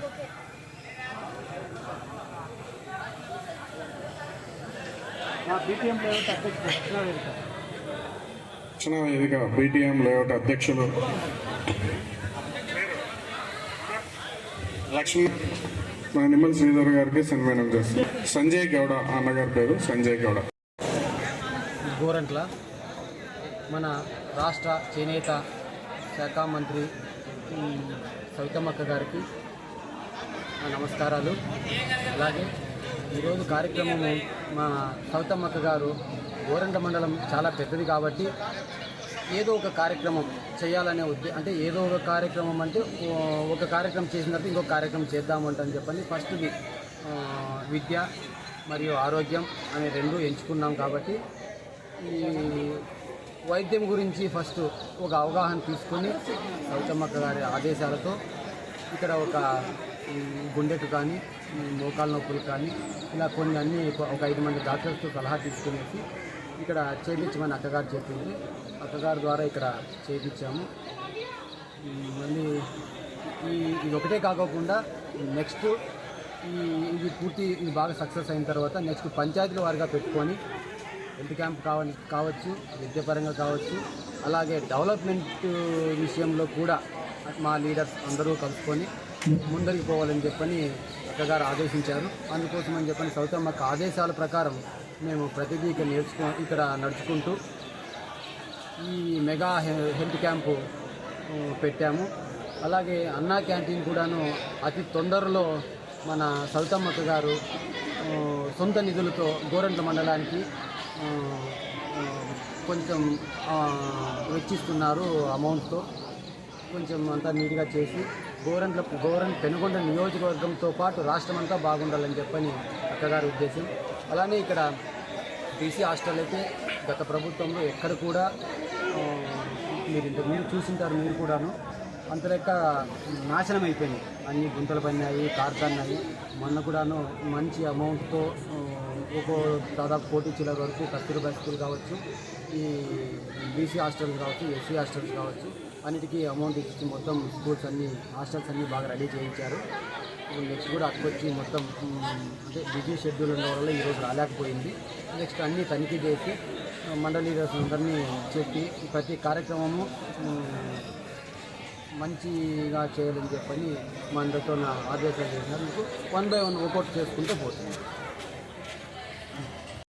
Okay మా BTM layout అధ్యక్షుడు కృష్ణ వేదిక బీటీఎం లేఅవుట్ అధ్యక్షులు లక్ష్మణ్ మన నిమ్మల శ్రీధర్ గారికి సన్మానం చేస్తారు సంజయ్ గౌడ అన్నగారి పేరు సంజయ్ గౌడ. గోరంట్ల మన రాష్ట్ర చేనేత శాఖ మంత్రి సవితమ్మక్క గారికి నమస్కారాలు. అలాగే ఈరోజు కార్యక్రమము మా సవితమ్మక్క గారు గోరంట మండలం చాలా పెద్దది కాబట్టి ఏదో ఒక కార్యక్రమం చేయాలనే ఉద్దే అంటే ఏదో ఒక కార్యక్రమం అంటే ఒక కార్యక్రమం చేసిన తర్వాత ఇంకొక కార్యక్రమం చేద్దామంటని చెప్పని ఫస్ట్ది విద్య మరియు ఆరోగ్యం అనే రెండు ఎంచుకున్నాం కాబట్టి ఈ వైద్యం గురించి ఫస్ట్ ఒక అవగాహన తీసుకొని సౌతమ్మక్క గారి ఆదేశాలతో ఇక్కడ ఒక గుండెకు కానీ మోకాల నొప్పులు కానీ ఇలా కొన్ని అన్ని ఒక- ఐదు మంది డాక్టర్స్తో సలహా తీసుకునేసి ఇక్కడ చేయించమని అక్కగారు చెప్పింది. అక్కగారి ద్వారా ఇక్కడ చేయించాము మళ్ళీ ఈ ఇది ఒకటే కాకోకుండా నెక్స్ట్ ఈ ఇది పూర్తి ఇది బాగా సక్సెస్ అయిన తర్వాత నెక్స్ట్ పంచాయతీల వారిగా పెట్టుకొని హెల్త్ క్యాంప్ కావాలి కావచ్చు విద్యాపరంగా కావచ్చు అలాగే డెవలప్మెంట్ విషయంలో కూడా మా లీడర్స్ అందరూ కలుసుకొని ముందరికి పోవాలని చెప్పని అక్కగారు ఆదేశించారు. అందుకోసం అని చెప్పని సౌతమ్మక్క ఆదేశాల ప్రకారం మేము ప్రతిదీ ఇక్కడ నేర్చుకో ఇక్కడ నడుచుకుంటూ ఈ మెగా హెల్త్ క్యాంపు పెట్టాము. అలాగే అన్నా క్యాంటీన్ కూడాను అతి తొందరలో మన సౌతమ్మక్క గారు సొంత నిధులతో గోరంట్ల మండలానికి కొంచెం వెచ్చిస్తున్నారు అమౌంట్తో. కొంచెం అంతా నీట్గా చేసి గోరంట్ల గోరంట్ పెనుగొండ నియోజకవర్గంతో పాటు రాష్ట్రం అంతా బాగుండాలని చెప్పని అక్కగారి ఉద్దేశం. అలానే ఇక్కడ బీసీ హాస్టల్ అయితే గత ప్రభుత్వంలో ఎక్కడ కూడా మీరు ఇంత మీరు చూసింటారు మీరు కూడాను. అంత లెక్క నాశనం అయిపోయింది. అన్ని గుంతలు పడినాయి కార్తన్నాయి మొన్న కూడాను మంచి అమౌంట్తో ఆ, ఒక్కో దాదాపు కోటి చిల్లర వరకు కస్తూర్బా స్కూల్ కావచ్చు ఈ బీసీ హాస్టల్స్ కావచ్చు ఎస్సీ హాస్టల్స్ కావచ్చు అన్నిటికీ అమౌంట్ ఇచ్చి మొత్తం స్కూల్స్ అన్ని హాస్టల్స్ అన్నీ బాగా రెడీ చేయించారు. నెక్స్ట్ కూడా అటుకొచ్చి మొత్తం అంటే బిజీ షెడ్యూల్ ఉండడం వల్ల ఈరోజు రాలేకపోయింది. నెక్స్ట్ అన్నీ తనిఖీ చేసి మండలి లీడర్స్ అందరినీ చెప్పి ప్రతి కార్యక్రమము మంచిగా చేయాలని చెప్పని మా అందరితో నా ఆదేశాలు చేసినందుకు వన్ బై వన్ వర్కౌట్ చేసుకుంటూ పోతుంది